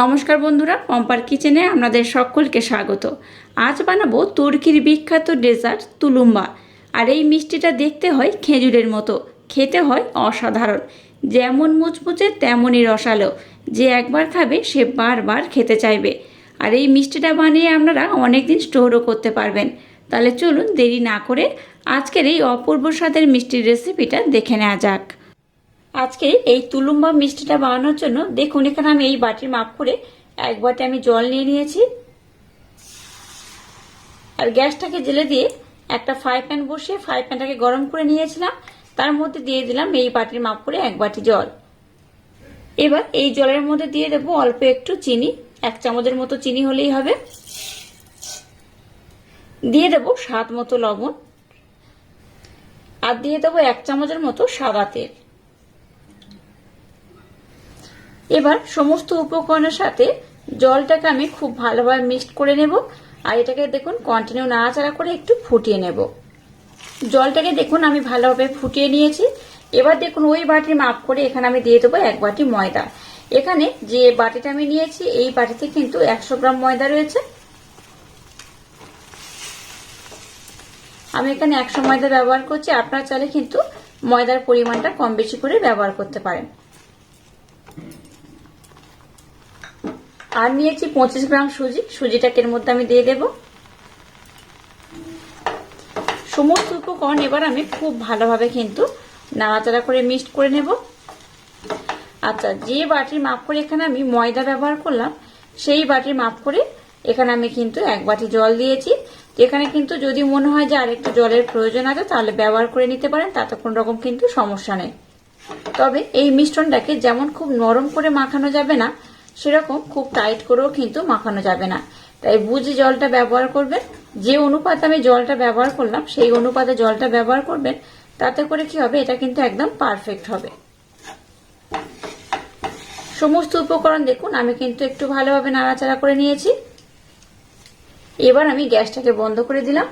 নমস্কার বন্ধুরা, পম্পার কিচেনে আপনাদের সকলকে স্বাগত। আজ বানাবো তুর্কির বিখ্যাত ডেজার্ট তুলুম্বা। আর এই মিষ্টিটা দেখতে হয় খেজুরের মতো, খেতে হয় অসাধারণ। যেমন মুচমুচে তেমনই রসালো, যে একবার খাবে সে বারবার খেতে চাইবে। আর এই মিষ্টিটা বানিয়ে আপনারা অনেক দিন স্টোরও করতে পারবেন। তাহলে চলুন দেরি না করে আজকের এই অপূর্ব স্বাদের মিষ্টির রেসিপিটা দেখে নেওয়া যাক। আজকে এই তুলুম্বা মিষ্টিটা বানানোর জন্য দেখুন, এখানে আমি এই বাটির মাপ করে এক বাটি আমি জল নিয়ে নিয়েছি। আর গ্যাসটাকে জেলে দিয়ে একটা ফ্রাই প্যান বসিয়ে ফ্রাই প্যানটাকে গরম করে নিয়েছিলাম। তার মধ্যে দিয়ে দিলাম এই বাটির মাপ করে এক বাটি জল। এবার এই জলের মধ্যে দিয়ে দেবো অল্প একটু চিনি, এক চামচের মতো চিনি হলেই হবে। দিয়ে দেবো স্বাদ মতো লবণ। আর দিয়ে দেবো এক চামচের মতো সাদা তেল। এবার সমস্ত উপকরণের সাথে জলটাকে আমি খুব ভালোভাবে মিক্সড করে নেব। আর এটাকে দেখুন কন্টিনিউ নাড়াচাড়া করে একটু ফুটিয়ে নেব। জলটাকে দেখুন, আমি ভালোভাবে ফুটিয়ে নিয়েছি। এবার দেখুন, ওই বাটির মাপ করে এখানে আমি দিয়ে দেবো এক বাটি ময়দা। এখানে যে বাটিটা আমি নিয়েছি, এই বাটিতে কিন্তু একশো গ্রাম ময়দা রয়েছে। আমি এখানে একশো ময়দা ব্যবহার করছি। আপনারা চাইলে কিন্তু ময়দার পরিমাণটা কম বেশি করে ব্যবহার করতে পারেন। আর নিয়েছি পঁচিশ গ্রাম সুজি। সুজিটাকে এর মধ্যে আমি দিয়ে দেব। সমস্ত উপকরণ এবার আমি খুব ভালোভাবে কিন্তু নাড়াচাড়া করে মিক্সড করে নেব। আচ্ছা যে বাটির মাপ করে এখানে আমি ময়দা ব্যবহার করলাম, সেই বাটির মাপ করে এখানে আমি কিন্তু এক বাটি জল দিয়েছি। এখানে কিন্তু যদি মনে হয় যে আরেকটু জলের প্রয়োজন আছে, তাহলে ব্যবহার করে নিতে পারেন, তাতে কোনো রকম কিন্তু সমস্যা নেই। তবে এই মিশ্রণটাকে যেমন খুব নরম করে মাখানো যাবে না সেরকম খুব টাইট করেও কিন্তু মাখানো যাবে না। তাই বুঝে জলটা ব্যবহার করবেন। যে অনুপাতে আমি জলটা ব্যবহার করলাম, সেই অনুপাতে জলটা ব্যবহার করবেন, তাতে করে কি হবে, এটা কিন্তু একদম পারফেক্ট হবে। সমস্ত উপকরণ দেখুন, আমি কিন্তু একটু ভালোভাবে নাড়াচাড়া করে নিয়েছি। এবার আমি গ্যাসটাকে বন্ধ করে দিলাম।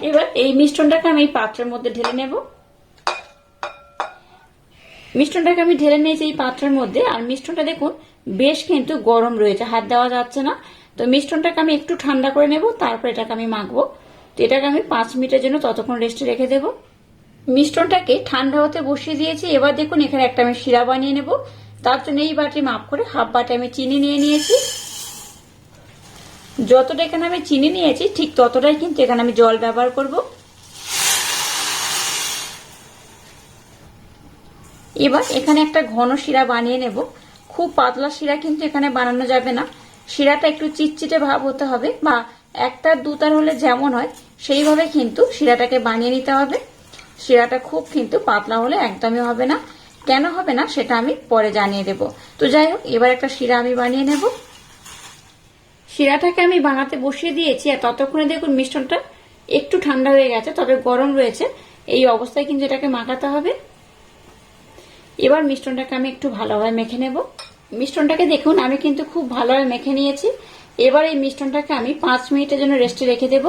এবার এই মিশ্রণটাকে আমি পাত্রের মধ্যে ঢেলে নেব। মিষ্টনটাকে আমি ঢেলে নিয়েছি এই পাত্রের মধ্যে, আর মিষ্টনটা দেখুন, বেশ কিন্তু গরম রয়েছে, হাত দেওয়া যাচ্ছে না। তো মিষ্টনটাকে আমি একটু ঠান্ডা করে নেব, তারপর এটাকে আমি মাখবো। তো এটাকে আমি পাঁচ মিনিটের জন্য ততক্ষণ রেস্টে রেখে দেবো। মিষ্টনটাকে ঠান্ডা হতে বসিয়ে দিয়েছি, এবার দেখুন এখানে একটা আমি শিরা বানিয়ে নেব। তার জন্য এই বাটি মাপ করে হাফ বাটি আমি চিনি নিয়ে নিয়েছি। যতটা এখানে আমি চিনি নিয়েছি, ঠিক ততটাই কিন্তু এখানে আমি জল ব্যবহার করব। এবার এখানে একটা ঘন শিরা বানিয়ে নেব। খুব পাতলা শিরা কিন্তু এখানে বানানো যাবে না। শিরাটা একটু চিটচিটে ভাব হতে হবে বা একটার দুতার হলে যেমন হয়, সেইভাবে কিন্তু শিরাটাকে বানিয়ে নিতে হবে। শিরাটা খুব কিন্তু পাতলা হলে একদমই হবে না। কেন হবে না সেটা আমি পরে জানিয়ে দেব। তো যাই হোক, এবার একটা শিরা আমি বানিয়ে নেব। শিরাটাকে আমি বানাতে বসিয়ে দিয়েছি আর ততক্ষণে দেখুন মিষ্টনটা একটু ঠান্ডা হয়ে গেছে, তবে গরম রয়েছে। এই অবস্থায় কিন্তু এটাকে মাখাতে হবে। এবার মিষ্টনটাকে আমি একটু ভালোভাবে মেখে নেব। মিষ্টনটাকে দেখুন, আমি কিন্তু খুব ভালোভাবে মেখে নিয়েছি। এবার এই মিষ্টনটাকে আমি পাঁচ মিনিটের জন্য রেস্টে রেখে দেব।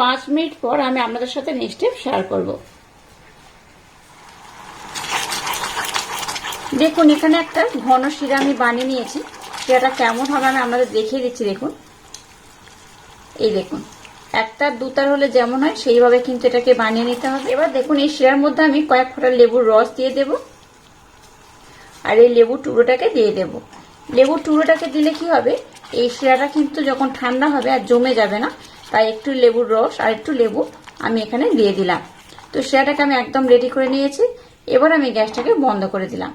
পাঁচ মিনিট পর আমি আপনাদের সাথে নেক্সট স্টেপ শেয়ার করব। দেখুন, এখানে একটা ঘন শিরা আমি বানিয়ে নিয়েছি। শিরাটা কেমন হবে আমি আপনাদের দেখিয়ে দিচ্ছি, দেখুন। এই দেখুন, একটা দুতার হলে যেমন হয়, সেইভাবে কিন্তু এটাকে বানিয়ে নিতে হবে। এবার দেখুন, এই শিরার মধ্যে আমি কয়েক ফোঁটা লেবুর রস দিয়ে দেবো। আর এই লেবু টুকরোটাকে দিয়ে দেব। লেবুর টুকরোটাকে দিলে কি হবে? এই শিরাটা কিন্তু যখন ঠান্ডা হবে আর জমে যাবে না, তাই একটু লেবুর রস আর একটু লেবু আমি এখানে দিয়ে দিলাম। তো শিরাটাকে আমি একদম রেডি করে নিয়েছি। এবার আমি গ্যাসটাকে বন্ধ করে দিলাম।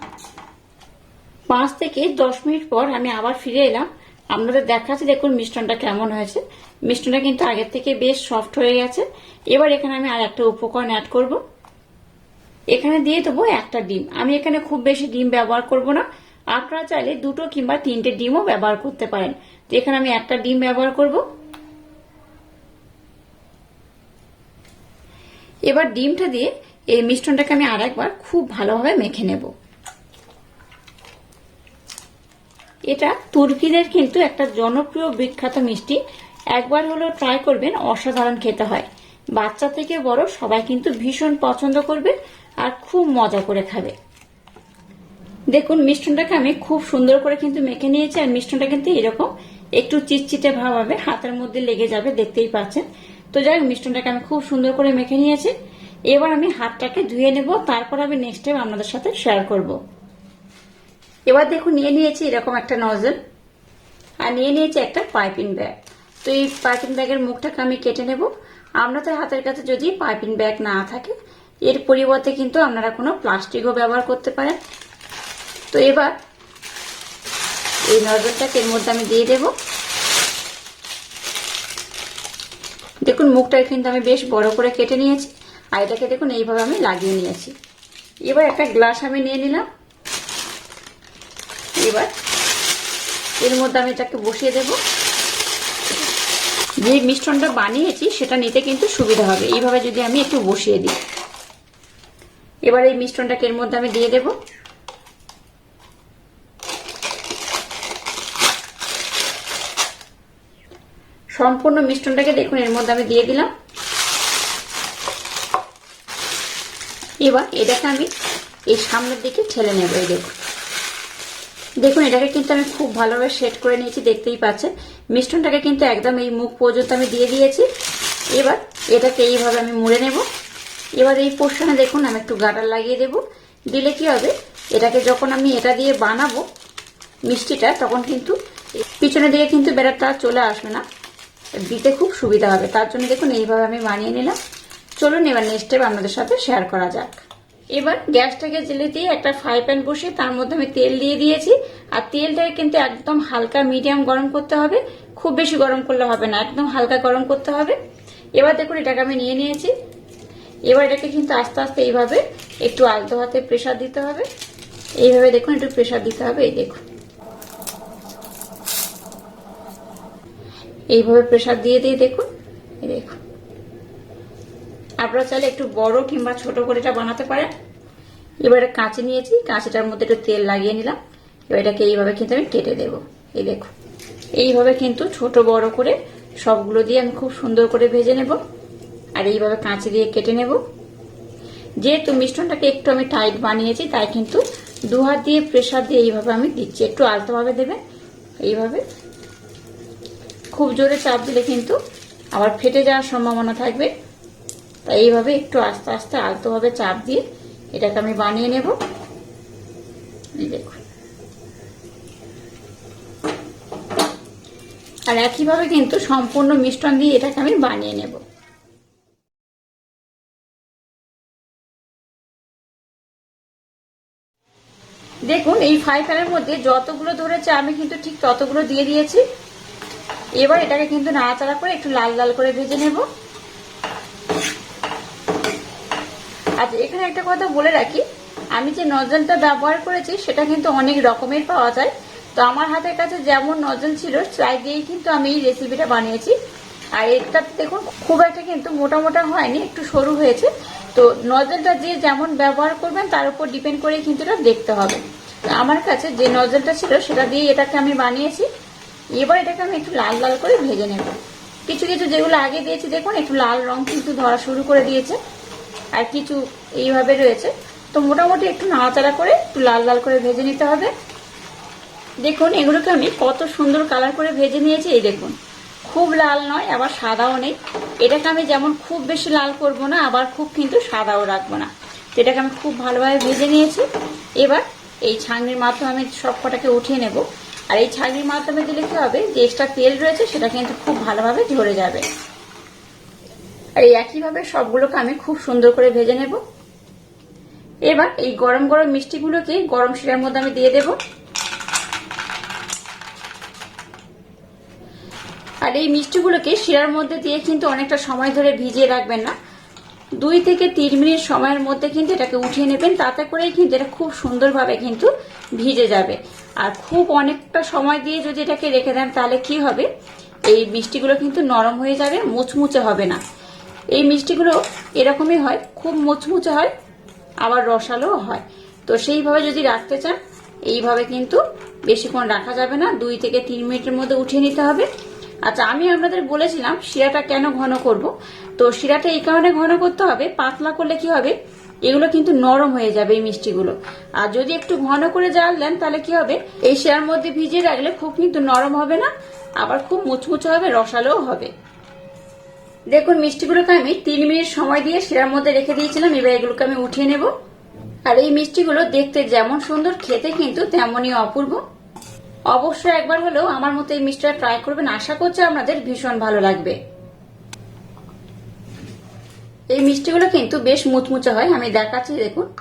পাঁচ থেকে দশ মিনিট পর আমি আবার ফিরে এলাম। আপনাদের দেখাচ্ছি, দেখুন মিষ্টনটা কেমন হয়েছে। মিষ্টনটা কিন্তু আগের থেকে বেশ সফট হয়ে গেছে। এবার এখানে আমি আর একটা উপকরণ অ্যাড করব। এখানে দিয়ে দেবো একটা ডিম। আমি এখানে খুব বেশি ডিম ব্যবহার করব না। আপনারা চাইলে দুটো কিংবা তিনটে ডিমও ব্যবহার করতে পারেন। তো এখানে আমি একটা ডিম ব্যবহার করব। এবার ডিমটা দিয়ে এই মিষ্টনটাকে আমি আর একবার খুব ভালোভাবে মেখে নেব। এটা তুর্কিদের কিন্তু একটা জনপ্রিয় বিখ্যাত মিষ্টি। একবার হলেও ট্রাই করবেন, অসাধারণ খেতে হয়। বাচ্চা থেকে বড় সবাই কিন্তু ভীষণ পছন্দ করবে। আর খুব মজা করে খাবে। দেখুন, মিষ্টনটাকে আমি খুব সুন্দর করে কিন্তু মেখে নিয়েছি, আর মিষ্টনটা কিন্তু এরকম একটু চিটচিটে ভাব হবে, হাতের মধ্যে লেগে যাবে, দেখতেই পাচ্ছেন। তো যাই হোক, মিষ্টনটাকে আমি খুব সুন্দর করে মেখে নিয়েছি। এবার আমি হাতটাকে ধুয়ে নেব, তারপর আমি নেক্সট টাইম আপনাদের সাথে শেয়ার করব। এবার দেখুন, নিয়ে নিয়েছি এরকম একটা নজল আর নিয়ে নিয়েছি একটা পাইপিং ব্যাগ তো এই পাইপিং ব্যাগের মুখটাকে আমি কেটে নেব। আপনাদের হাতের কাছে যদি পাইপিং ব্যাগ না থাকে এর পরিবর্তে কিন্তু আপনারা কোনো প্লাস্টিকও ব্যবহার করতে পারেন। তো এবার এই নজরটাকে এর মধ্যে আমি দিয়ে দেব। দেখুন, মুখটা কিন্তু আমি বেশ বড় করে কেটে নিয়েছি আর এটাকে দেখুন, এইভাবে আমি লাগিয়ে নিয়েছি। এবার একটা গ্লাস আমি নিয়ে নিলাম। এবার এর মধ্যে আমি এটাকে বসিয়ে দেব। যে মিশ্রণটা বানিয়েছি, সেটা নিতে কিন্তু সুবিধা হবে। এইভাবে যদি আমি একটু বসিয়ে দিই। এবার এই মিশ্রণটাকে এর মধ্যে আমি দিয়ে দেবো। সম্পূর্ণ মিষ্টনটাকে দেখুন, এর মধ্যে আমি দিয়ে দিলাম। এবার এটাকে আমি এই সামনের দিকে ঠেলে নেব, এই দেখুন। দেখুন, এটাকে কিন্তু আমি খুব ভালোভাবে সেট করে নিয়েছি, দেখতেই পাচ্ছেন। মিষ্টনটাকে কিন্তু একদম এই মুখ পর্যন্ত আমি দিয়ে দিয়েছি। এবার এটাকে এইভাবে আমি মুড়ে নেব। এবার এই পোর্শনে দেখুন আমি একটু গাটার লাগিয়ে দেব। দিলে কি হবে? এটাকে যখন আমি এটা দিয়ে বানাবো মিষ্টিটা, তখন কিন্তু পিছনের দিকে কিন্তু বেড়াটা চলে আসবে না। দিতে খুব সুবিধা হবে। তার জন্য দেখুন এইভাবে আমি বানিয়ে নিলাম। চলুন এবার নেক্সট স্টেপ আপনাদের সাথে শেয়ার করা যাক। এবার গ্যাসটাকে জেলে দিয়ে একটা ফ্রাই প্যান বসিয়ে তার মধ্যে আমি তেল দিয়ে দিয়েছি। আর তেলটাকে কিন্তু একদম হালকা মিডিয়াম গরম করতে হবে। খুব বেশি গরম করলে হবে না, একদম হালকা গরম করতে হবে। এবার দেখুন এটাকে আমি নিয়ে নিয়েছি। এবার এটাকে কিন্তু আস্তে আস্তে এইভাবে একটু আলতো হাতে প্রেশার দিতে হবে। এইভাবে দেখুন, একটু প্রেশার দিতে হবে, এই দেখুন। এইভাবে প্রেশার দিয়ে দিয়ে দেখুন, এই দেখুন। আপনারা চাইলে একটু বড় কিংবা ছোট করে এটা বানাতে পারেন। এবার এটা কাঁচি নিয়েছি, কাঁচিটার মধ্যে একটু তেল লাগিয়ে নিলাম। এবার এটাকে এইভাবে কিন্তু আমি কেটে দেব, এই দেখুন। এইভাবে কিন্তু ছোট বড় করে সবগুলো দিয়ে আমি খুব সুন্দর করে ভেজে নেব। আর এইভাবে কাঁচি দিয়ে কেটে নেব। যেহেতু মিষ্টনটাকে একটু আমি টাইট বানিয়েছি, তাই কিন্তু দু হাত দিয়ে প্রেশার দিয়ে এইভাবে আমি দিচ্ছি। একটু আলতোভাবে দেবেন, এইভাবে। খুব জোরে চাপ দিলে কিন্তু আবার ফেটে যাওয়ার সম্ভাবনা থাকবে। তাই এইভাবে একটু আস্তে আস্তে আলতোভাবে চাপ দিয়ে এটাকে আমি বানিয়ে নেব। দেখুন। আর একইভাবে কিন্তু সম্পূর্ণ মিশ্রণ দিয়ে এটাকে আমি বানিয়ে নেব। দেখুন, এই ফ্রাই প্যানের মধ্যে যতগুলো ধরেছে, আমি কিন্তু ঠিক ততগুলো দিয়ে দিয়েছি। এবার এটাকে কিন্তু নাড়াচাড়া করে একটু লাল লাল করে ভেজে নেব। আচ্ছা এখানে একটা কথা বলে রাখি, আমি যে নজলটা ব্যবহার করেছি, সেটা কিন্তু অনেক রকমের পাওয়া যায়। তো আমার হাতের কাছে যেমন নজল ছিল, তাই দিয়েই কিন্তু আমি এই রেসিপিটা বানিয়েছি। আর এটা দেখুন, খুব একটা কিন্তু মোটা মোটা হয়নি, একটু সরু হয়েছে। তো নজলটা যে যেমন ব্যবহার করবেন, তার উপর ডিপেন্ড করে কিন্তু এটা দেখতে হবে। আমার কাছে যে নজলটা ছিল, সেটা দিয়ে এটাকে আমি বানিয়েছি। এবার এটাকে আমি একটু লাল লাল করে ভেজে নেব। কিছু কিছু যেগুলো আগে দিয়েছি, দেখুন, একটু লাল রং কিন্তু ধরা শুরু করে দিয়েছে। আর কিছু এইভাবে রয়েছে। তো মোটামুটি একটু নাড়াচাড়া করে একটু লাল লাল করে ভেজে নিতে হবে। দেখুন, এগুলোকে আমি কত সুন্দর কালার করে ভেজে নিয়েছি, এই দেখুন। খুব লাল নয়, আবার সাদাও নেই। এটাকে আমি যেমন খুব বেশি লাল করব না, আবার খুব কিন্তু সাদাও রাখব না। তো এটাকে আমি খুব ভালোভাবে ভেজে নিয়েছি। এবার এই ছাঁকনির মাধ্যমে আমি সব কটাকে উঠিয়ে নেব। আর এই ছাঁকনির মাধ্যমে দিলে কি হবে? যে এক্সট্রা তেল রয়েছে, সেটা কিন্তু খুব ভালোভাবে ঝরে যাবে। আর এই একইভাবে সবগুলোকে আমি খুব সুন্দর করে ভেজে নেব। এবার এই গরম গরম মিষ্টিগুলোকে গরম শিরার মধ্যে আমি দিয়ে দেব। এই মিষ্টিগুলোকে শিরার মধ্যে দিয়ে কিন্তু অনেকটা সময় ধরে ভিজিয়ে রাখবেন না। দুই থেকে তিন মিনিট সময়ের মধ্যে কিন্তু এটাকে উঠিয়ে নেবেন। তাতে করেই কিন্তু এটা খুব সুন্দরভাবে কিন্তু ভিজে যাবে। আর খুব অনেকটা সময় দিয়ে যদি এটাকে রেখে দেন, তাহলে কি হবে? এই মিষ্টিগুলো কিন্তু নরম হয়ে যাবে, মুচমুচে হবে না। এই মিষ্টিগুলো এরকমই হয়, খুব মুচমুচে হয়, আবার রসালোও হয়। তো সেইভাবে যদি রাখতে চান, এইভাবে কিন্তু বেশিক্ষণ রাখা যাবে না। দুই থেকে তিন মিনিটের মধ্যে উঠিয়ে নিতে হবে। আচ্ছা আমি আপনাদের বলেছিলাম শিরাটা কেন ঘন করব। তো শিরাটা এই কারণে ঘন করতে হবে, পাতলা করলে কি হবে? এগুলো কিন্তু নরম হয়ে যাবে এই মিষ্টিগুলো। আর যদি একটু ঘন করে জাল দেন, তাহলে কি হবে? এই শিরার মধ্যে ভিজিয়ে রাখলে খুব কিন্তু নরম হবে না, আবার খুব মুচমুচে হবে, রসালোও হবে। দেখুন, মিষ্টিগুলোকে আমি তিন মিনিট সময় দিয়ে শিরার মধ্যে রেখে দিয়েছিলাম, এবার এগুলোকে আমি উঠিয়ে নেব। আর এই মিষ্টিগুলো দেখতে যেমন সুন্দর, খেতে কিন্তু তেমনই অপূর্ব। অবশ্যই একবার হলেও আমার মতো এই মিষ্টিটা ট্রাই করবেন। আশা করছি আপনাদের ভীষণ ভালো লাগবে। এই মিষ্টিগুলো কিন্তু বেশ মুচমুচে হয়। আমি দেখাচ্ছি, দেখুন।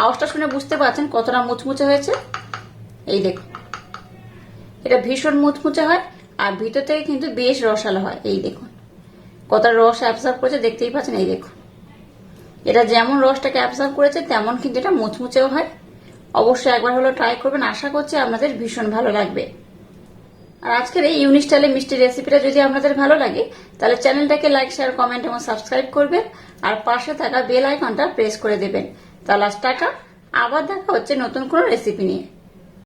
আওয়াজটা শুনে বুঝতে পারছেন কতটা মুচমুচে হয়েছে। এই দেখুন। এটা ভীষণ মুচমুচে হয় আর ভিতর থেকে কিন্তু বেশ রসালো হয়। এই দেখুন। কতটা রস অ্যাবসার্ভ করেছে, দেখতেই পাচ্ছেন। এই দেখুন। এটা যেমন রসটাকে অ্যাবসার্ভ করেছে, তেমন কিন্তু এটা মুচমুচেও হয়। অবশ্যই একবার হলো ট্রাই করবেন। আশা করছি আপনাদের ভীষণ ভালো লাগবে। আর আজকের এই ইউনিক স্টাইলে মিষ্টি রেসিপিটা যদি আপনাদের ভালো লাগে, তাহলে চ্যানেলটাকে লাইক শেয়ার কমেন্ট এবং সাবস্ক্রাইব করবেন। আর পাশে থাকা বেল আইকনটা প্রেস করে দেবেন। তাহলে টাকা আবার দেখা হচ্ছে নতুন কোনো রেসিপি নিয়ে।